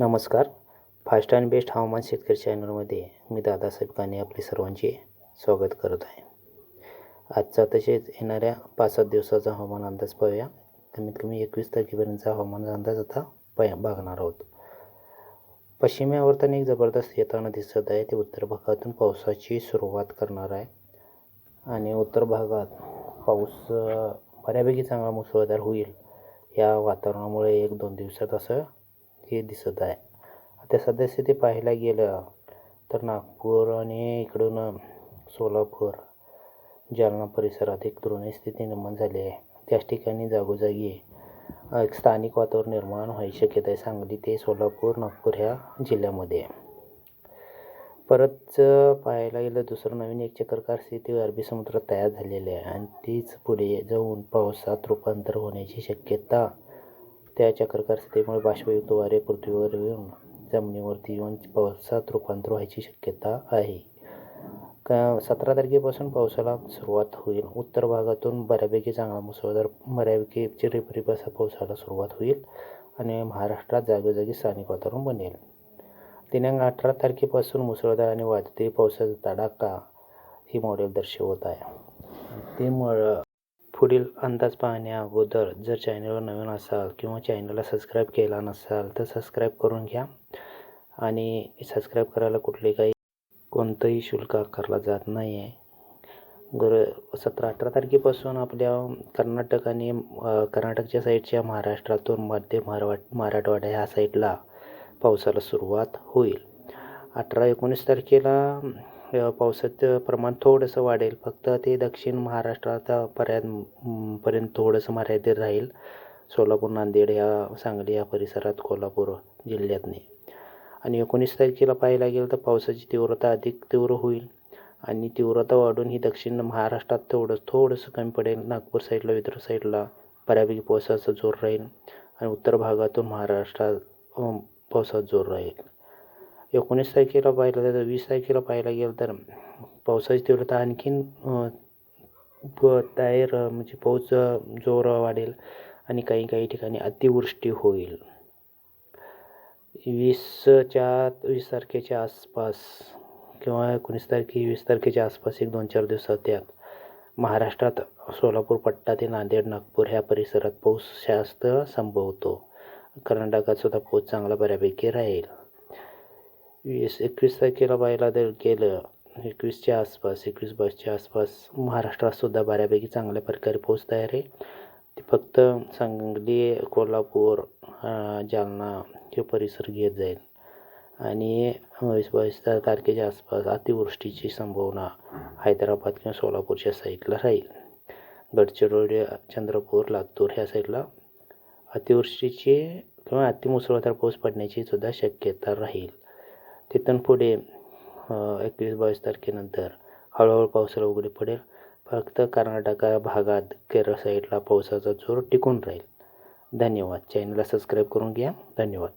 नमस्कार. Fast and best हवामान शेतकरी चॅनलमध्ये मी दादासाहेब काने आपले सर्वांचे स्वागत करत आहे. आजचा तसेच येणाऱ्या पाच सात दिवसाचा हवामान अंदाज पाहूया. कमीत कमी एकवीस तारखेपर्यंतचा हवामान अंदाज आता पाय बघणार आहोत. पश्चिमी आवर्तन एक जबरदस्त येताना दिसत आहे. ते उत्तर भागातून पावसाची सुरुवात करणार आहे. आणि उत्तर भागात पाऊस बऱ्यापैकी चांगला मुसळधार होईल. या वातावरणामुळे एक दोन दिवसात असं हे दिसत आहे. आता सद्यस्थिती पाहायला गेलं तर नागपूर आणि इकडून सोलापूर जालना परिसरात एक तुलनीय स्थिती निर्माण झाली आहे. त्याच ठिकाणी जागोजागी एक स्थानिक वातावरण निर्माण व्हायची शक्यता आहे सांगली ते सोलापूर नागपूर ह्या जिल्ह्यामध्ये. परत पाहायला गेलं दुसरं नवीन एक चक्रकार स्थिती अरबी समुद्रात तयार झालेली आहे आणि तीच पुढे जाऊन पावसात रूपांतर होण्याची शक्यता त्या चक्रकार स्थितीमुळे बाष्पयुक्त वारे पृथ्वीवर येऊन जमिनीवरती येऊन पावसात रूपांतर व्हायची शक्यता आहे. का सतरा तारखेपासून पावसाला सुरुवात होईल. उत्तर भागातून बऱ्यापैकी चांगला मुसळधार बऱ्यापैकी चिरीपरीप असा पावसाला सुरुवात होईल आणि महाराष्ट्रात जागोजागी स्थानिक वातावरण बनेल. दिनांक अठरा तारखेपासून मुसळधार आणि वादळी पावसाचा तडाखा ही मॉडेल दर्शवत आहे. ते मळ पुढील अंदाज पाहण्या अगोदर जर चॅनलवर नवीन असाल किंवा चॅनलला सबस्क्राईब केला नसाल तर सबस्क्राईब करून घ्या आणि सबस्क्राईब करायला कुठले काही कोणतंही शुल्क आकारला जात नाही आहे गर सतरा अठरा तारखेपासून आपल्या कर्नाटक आणि कर्नाटकच्या साईडच्या महाराष्ट्रातून मध्य मराठवा मराठवाडा ह्या साईडला पावसाला सुरुवात होईल. अठरा एकोणीस तारखेला पावसाचं प्रमाण थोडंसं वाढेल. फक्त ते दक्षिण महाराष्ट्रात पर्यंत पर्यंत थोडंसं मर्यादित राहील. सोलापूर नांदेड या सांगली या परिसरात कोल्हापूर जिल्ह्यातने. आणि एकोणीस तारखेला पाहायला गेलं तर पावसाची तीव्रता अधिक तीव्र होईल. आणि तीव्रता वाढून ही दक्षिण महाराष्ट्रात तेवढं थोडंसं कमी पडेल. नागपूर साईडला विदर्भ साईडला बऱ्यापैकी पावसाचा जोर राहील. आणि उत्तर भागातून महाराष्ट्रात पावसाचा जोर राहील. एकोणीस तारखेला पाहिलं तर वीस तारखेला पाहायला गेलं तर पावसाची तीव्रता आणखीन प- तयार म्हणजे पाऊस जोर वाढेल आणि काही काही ठिकाणी अतिवृष्टी होईल. वीसच्या वीस तारखेच्या आसपास किंवा एकोणीस तारखे वीस तारखेच्या आसपास एक दोन चार दिवसात त्यात महाराष्ट्रात सोलापूर पट्टा ते नांदेड नागपूर ह्या परिसरात पाऊस जास्त संभवतो. कर्नाटकात सुद्धा पाऊस चांगला बऱ्यापैकी राहील. वीस एकवीस तारखेला पाहायला तर गेलं एकवीसच्या आसपास एकवीस बावीसच्या आसपास महाराष्ट्रातसुद्धा बऱ्यापैकी चांगल्या प्रकारे पाऊस तयार आहे ते फक्त सांगली कोल्हापूर जालना हे परिसर घेत जाईल. आणि वीस बावीस तारखेच्या आसपास अतिवृष्टीची संभावना हैदराबाद किंवा सोलापूरच्या साईडला राहील. गडचिरोली चंद्रपूर लातूर ह्या साईडला अतिवृष्टीची किंवा अतिमुसळधार पाऊस पडण्याची सुद्धा शक्यता राहील. तिथून पुढे एकवीस बावीस तारखेनंतर हळूहळू पावसाला उघडी पडेल. फक्त कर्नाटका भागात केरळ साईडला पावसाचा जोर टिकून राहील. धन्यवाद. चॅनलला सबस्क्राईब करून घ्या. धन्यवाद.